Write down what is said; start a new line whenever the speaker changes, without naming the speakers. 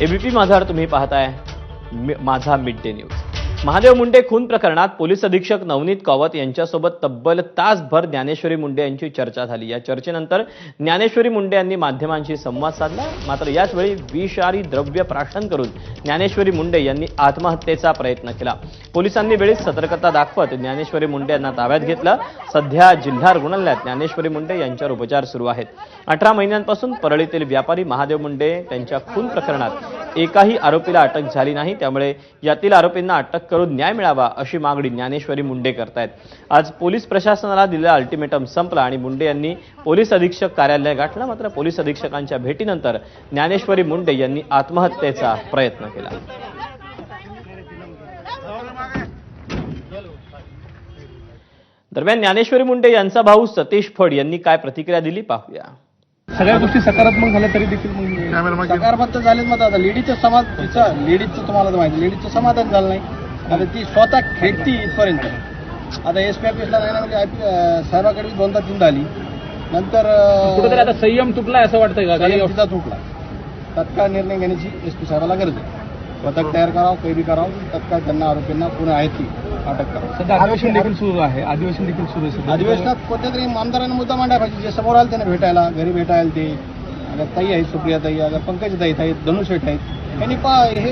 ABP माझावर तुम्ही पाहताय. मी- माझा mid day news. Mahadev Munde खून प्रकरणात पोलीस अधीक्षक नवनीत कावत यांच्यासोबत तब्बल तासभर ज्ञानेश्वरी मुंडे यांची चर्चा झाली. या चर्चेनंतर ज्ञानेश्वरी मुंडे यांनी माध्यमांशी संवाद साधला. मात्र याचवेळी विषारी द्रव्य प्राशन करून ज्ञानेश्वरी मुंडे यांनी आत्महत्येचा प्रयत्न केला. पोलिसांनी वेळीच सतर्कता दाखवत ज्ञानेश्वरी मुंडे यांना ताब्यात घेतलं. सध्या जिल्हा रुग्णालयात ज्ञानेश्वरी मुंडे यांच्यावर उपचार सुरू आहेत. अठरा महिन्यांपासून परळीतील व्यापारी महादेव मुंडे त्यांच्या खून प्रकरणात एकाही आरोपीला अटक झाली नाही. त्यामुळे यातील आरोपींना अटक करून न्याय मिळावा अशी मागणी ज्ञानेश्वरी मुंडे करतायत. आज पोलीस प्रशासनाला दिलेला अल्टिमेटम संपला आणि मुंडे यांनी पोलीस अधीक्षक कार्यालय गाठलं. मात्र पोलीस अधीक्षकांच्या भेटीनंतर ज्ञानेश्वरी मुंडे यांनी आत्महत्येचा प्रयत्न केला. दरम्यान ज्ञानेश्वरी मुंडे यांचा भाऊ सतीश फड यांनी काय प्रतिक्रिया दिली पाहूया.
सगळ्या गोष्टी सकारात्मक झाल्या तरी देखील मग
सकारात्मक झालेच मग आता लेडीचं समाज तिचं लेडीजचं तुम्हाला तर माहिती लेडीजचं समाधान झालं नाही. आता ती स्वतः खेळती इथपर्यंत. आता एस पी ऑफिसला नाही ना म्हणजे साहेबाकडे दोनदा तीनदा आली. नंतर
कुठेतरी आता संयम तुटलाय असं वाटतंय का? काही
तिचा तुटला. तत्काळ निर्णय घेण्याची एस पी साहेबाला गरज आहे. पथक तयार करावं कैदी करावं तत्काळ त्यांना आरोपींना पुणे आहेत ती. अटक करावं
सध्या अधिवेशन देखील सुरू आहे. अधिवेशन देखील सुरू आहे.
अधिवेशनात कोणत्या तरी आमदारांना मुद्दा मांडायला पाहिजे जे समोर आले त्यांना भेटायला घरी भेटायला ते. आता ताई आहेत सुप्रिया ताई आता पंकज ताई आहेत धनुष आहेत. त्यांनी पा हे